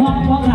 พ่อพ่อใคร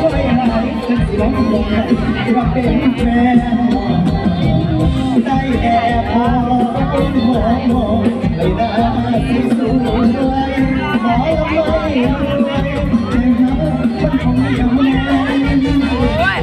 ก็ไม่หายฉันสิงไห้ว่าแฟนได้แอบมองเป็นหัวองไม่ไดที่ยมองไม่รวยแต่หาคนคงยู่ไนได้ให้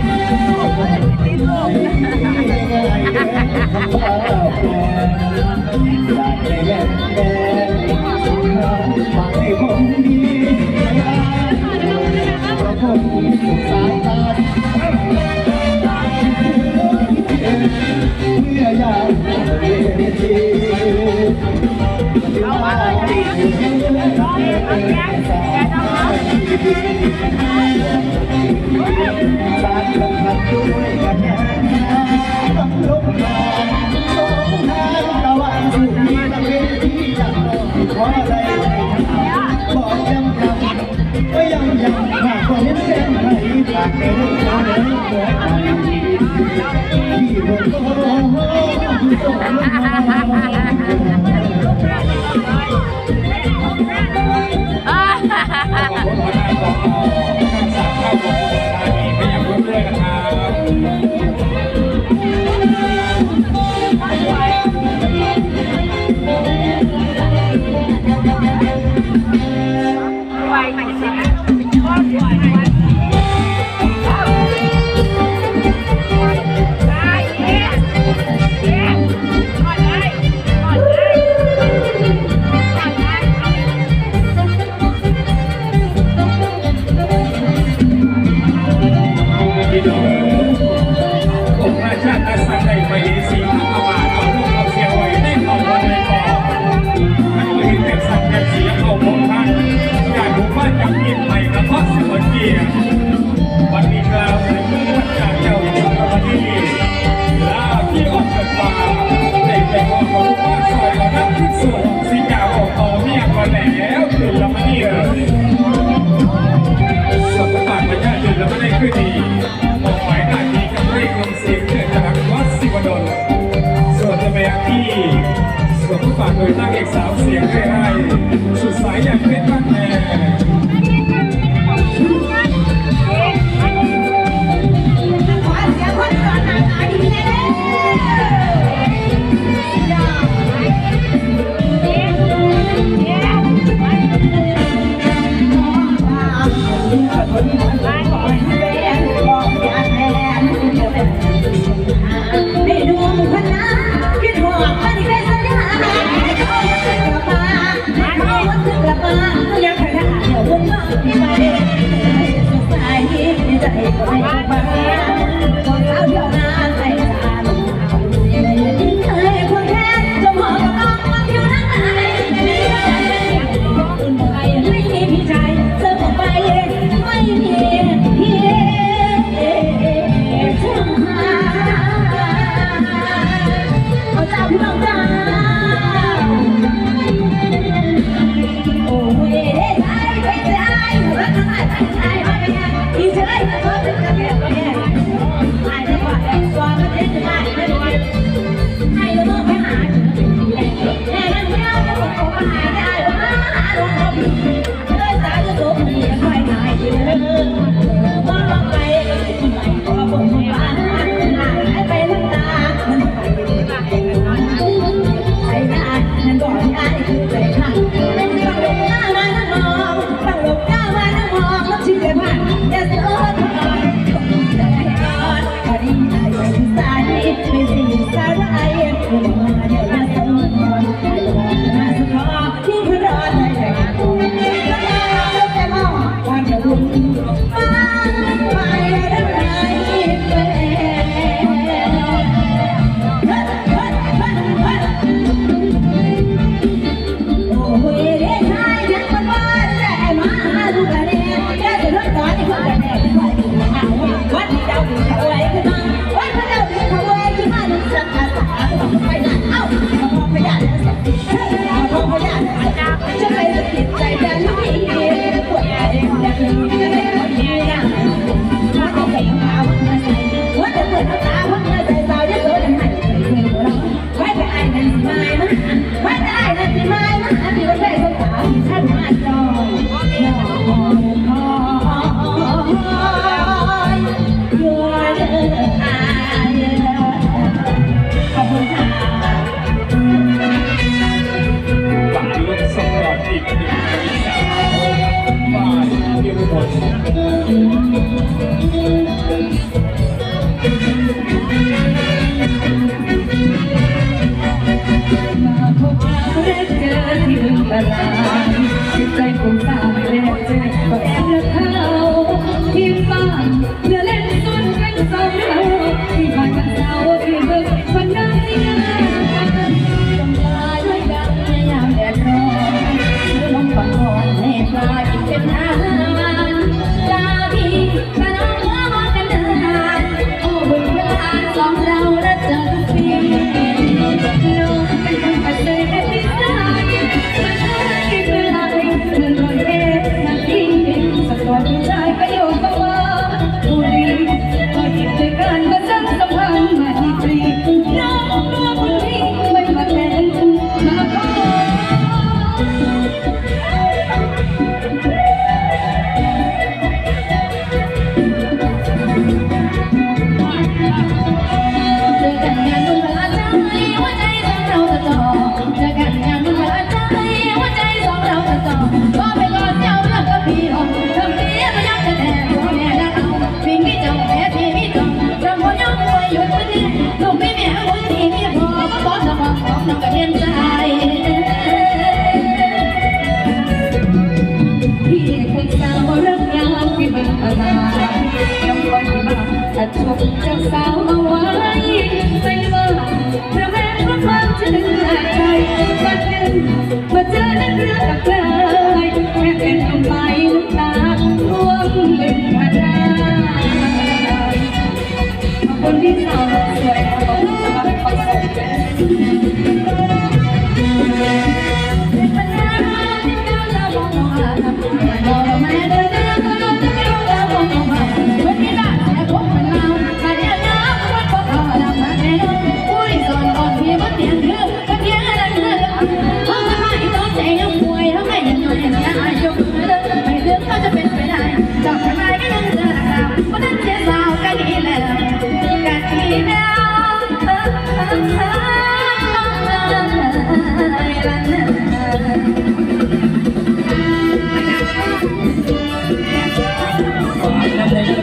ขออะไรใครถามบอย้ำย้ำก็ย้ำย้ำหากว่เห็นแสงไฟฝากเดิงดินเดิที่บนโลก เคยนางเอกสาวเสียงให้สุดสายอย่างเพชรบ้านแพง เดี๋ยว Màu 骚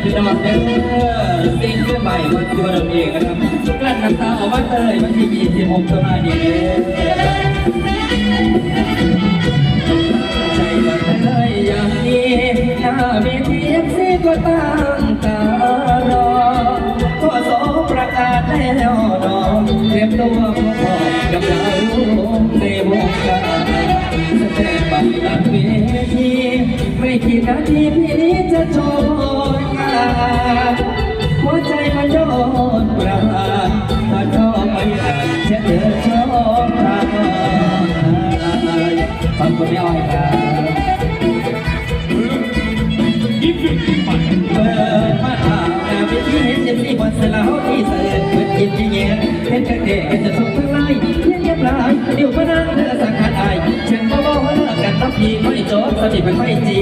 พี่น้องเด้อสิ่งเพื่อใหม่คนตัวเราเองนะครับกลั้นน้ำตาเอาไว้เลยวันที่ยี่สิบหกตุลาคมนี้ใจมันเลยอย่างนี้หน้าเทีเอฟซีก็ตั้งตารอข้ออประกาศแล้วน้องเตรียมตัวพร้อมกับดาวในวงการแสดงบัตรหลังเวทีไม่คิดนาทีพี่นี้จะจบ หัวใจมันยอดปราดถ้าชอบไม่ได้จะเดินชอทางฟังคนไม่อ้อยครับเปิดมาหาไม่ที่เห็นจะมีวันสลาวที่เสด็เปิดจิตที่เย็เห็นกันเด็กจะทุกข์ทั้งไล่เย็นยับลายเดี๋ยวก็นั่งเธอสังขารอฉันก็บอกว่าเลิกกันรับดีไม่จบสติทเป็นไม่จี